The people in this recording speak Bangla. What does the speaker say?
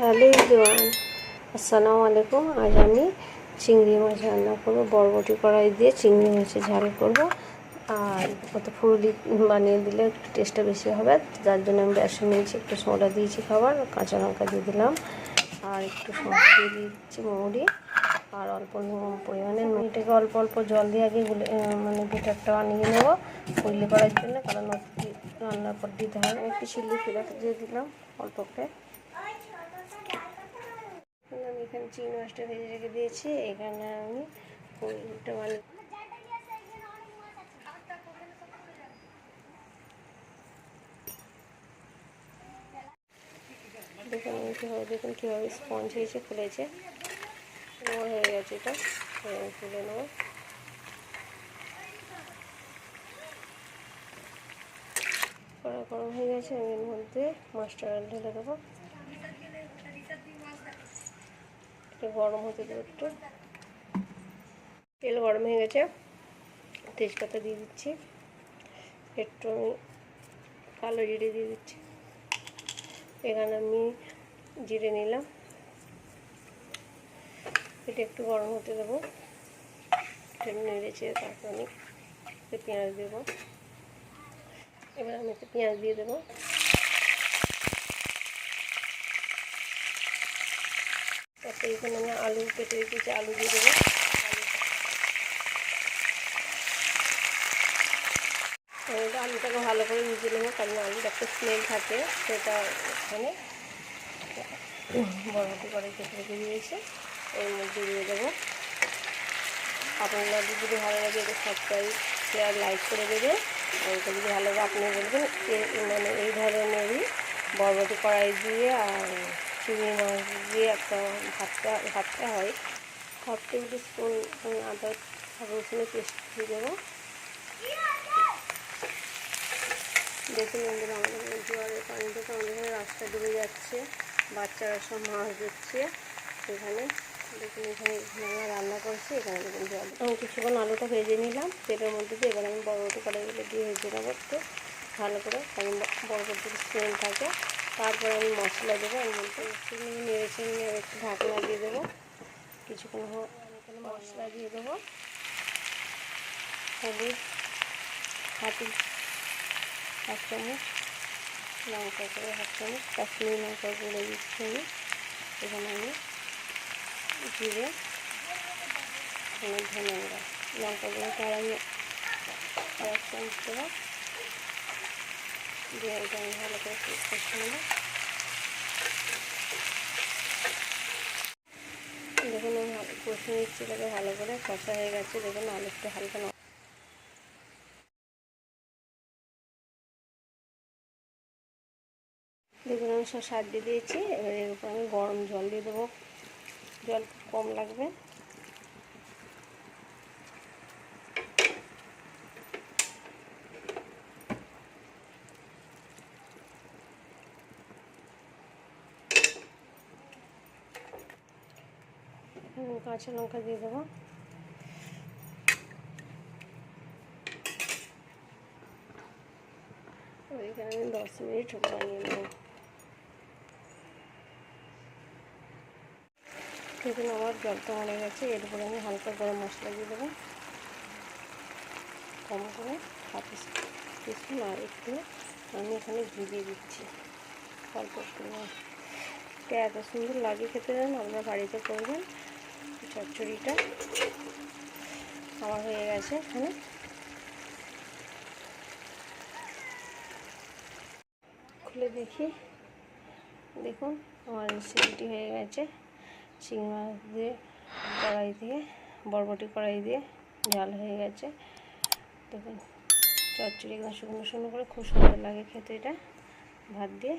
হ্যালো ইজওয়ান আসসালামু আলাইকুম। আজ আমি চিংড়ি মাছ রান্না করব, বরবটি কড়াই দিয়ে চিংড়ি মাছের ঝাল করব। আর কত ফুরুলি বানিয়ে দিলে একটু টেস্টটা বেশি হবে, যার জন্য আমি বেসন নিয়েছি, একটু সোডা দিয়েছি খাবার, কাঁচা লঙ্কা দিয়ে দিলাম। আর একটু সস দিয়ে দিচ্ছি মৌরি আর অল্প পরিমাণে। নুনটাকে অল্প অল্প জল দিয়ে আগে গুলে মানে বেটারটা বানিয়ে নেব ফুরলি করার জন্য, কারণ রান্নার পর দিতে হয় একটু চিল্লি ফিরাতে দিয়ে দিলাম অল্প করে। আমি এখানে চিংড়ি মাছটা ভেজে রেখে দিয়েছি, এখানে আমি ফুলটা মানে দেখুন কীভাবে দেখুন কীভাবে স্পঞ্জ হয়েছে, ফুলেছে। নোর হয়ে গেছে এটা তুলে নেব। কড়া গরম হয়ে গেছে, আমি এর মধ্যে অয়েল ঢেলে দেবো। একটু গরম হতে দেবো একটু। তেল গরম হয়ে গেছে। তেজপাতা দিয়ে দিচ্ছি। একটু আমি কালো জিরে দিয়ে দিচ্ছি। এখানে আমি জিরে নিলাম। এটা একটু গরম হতে দেবো। নেড়েছে তারপর আমি পেঁয়াজ দেবো। এবার আমি একটু পেঁয়াজ দিয়ে দেবো। তারপরে এখানে আমি আলু কেটে রেখেছি, আলু দিয়ে দেবো। আলু আলুটাকে ভালো করে মিশিয়ে নেব, কারণ আলুর একটা স্মেল থাকে, সেটা এখানে বরবটি করে কেটে রেখে দিয়েছে। এর মধ্যে দিয়ে দেবো। আপনারা যদি ভালো লাগে, এটা সাবস্ক্রাইব শেয়ার লাইক করে দেবে আর যদি ভালো লাগে, আপনি বলবেন মানে এই ধরনেরই বরবটি কড়াই দিয়ে আর চিংড়ি মাছ দিয়ে একটা ভাতটা ভাতটা হয়। হাফ টেবিল স্পুন আদা আর রসুনের পেস্ট দিয়ে দেবো। দেখুন বন্ধুরা, আমাদের জোয়ারের পানি থেকে আমাদের এখানে রাস্তা ডুবে যাচ্ছে, বাচ্চারা সব মাছ দিচ্ছে এখানে। দেখুন এখানে আমরা রান্না করছি, এখানে দেখুন জল। আমি কিছুক্ষণ আলুটা ভেজে নিলাম, তেলের মধ্যে দিয়ে এবার আমি বড় বড় কড়াইগুলো দিয়ে ভেজে নেব একটু। ভালো করে, কারণ বরবটির স্মেল থাকে তারপরে আমি মশলা দেবো এর মধ্যে একটু নেড়েছে নিয়ে একটু ঢাকনা দিয়ে দেবো। কিছুক্ষণ হোক আমি এখানে মশলা দিয়ে দেবো। হলুদ হাতি হাফ চামচ, লঙ্কা করে হাফ চামচ, কাশ্মীরি লঙ্কা করে দিচ্ছি আমি। এখানে আমি জিরে ধনে গুঁড়ো। লঙ্কা গুঁড়োটা আমি আর এক চামচ দেবো। দিয়ে এটা আমি ভালো করে কষে নেব। দেখুন, আমি কষে নিচ্ছি এটাকে ভালো করে কষা হয়ে গেছে। দেখুন, আলু একটু হালকা দেখুন, আমি সব সার দিয়ে দিয়েছি। এবার এর উপর আমি গরম জল দিয়ে দেবো। জল কম লাগবে। কাঁচা লঙ্কা দিয়ে দেবো। ওইখানে আমি দশ মিনিট বানিয়ে নেব। দেখুন, আমার জলটা মরে গেছে। এরপরে আমি হালকা গরম মশলা দিয়ে দেবো। কম করে হাফ স্পুন আর একটু আমি এখানে দিয়ে দিচ্ছি। অল্প এটা এত সুন্দর লাগে খেতে দেন আপনারা বাড়িতে করবেন। চচ্চড়িটা। আমার হয়ে গেছে এখানে। খুলে দেখি। দেখুন, আমার রেসিপিটি হয়ে গেছে। চিংড়ি মাছ দিয়ে কড়াই দিয়ে, বরবটি কড়াই দিয়ে ঝাল হয়ে গেছে। দেখুন, চচ্চড়ি একদম শুকনো শুকনো করে খুব সুন্দর লাগে খেতে এটা। ভাত দিয়ে।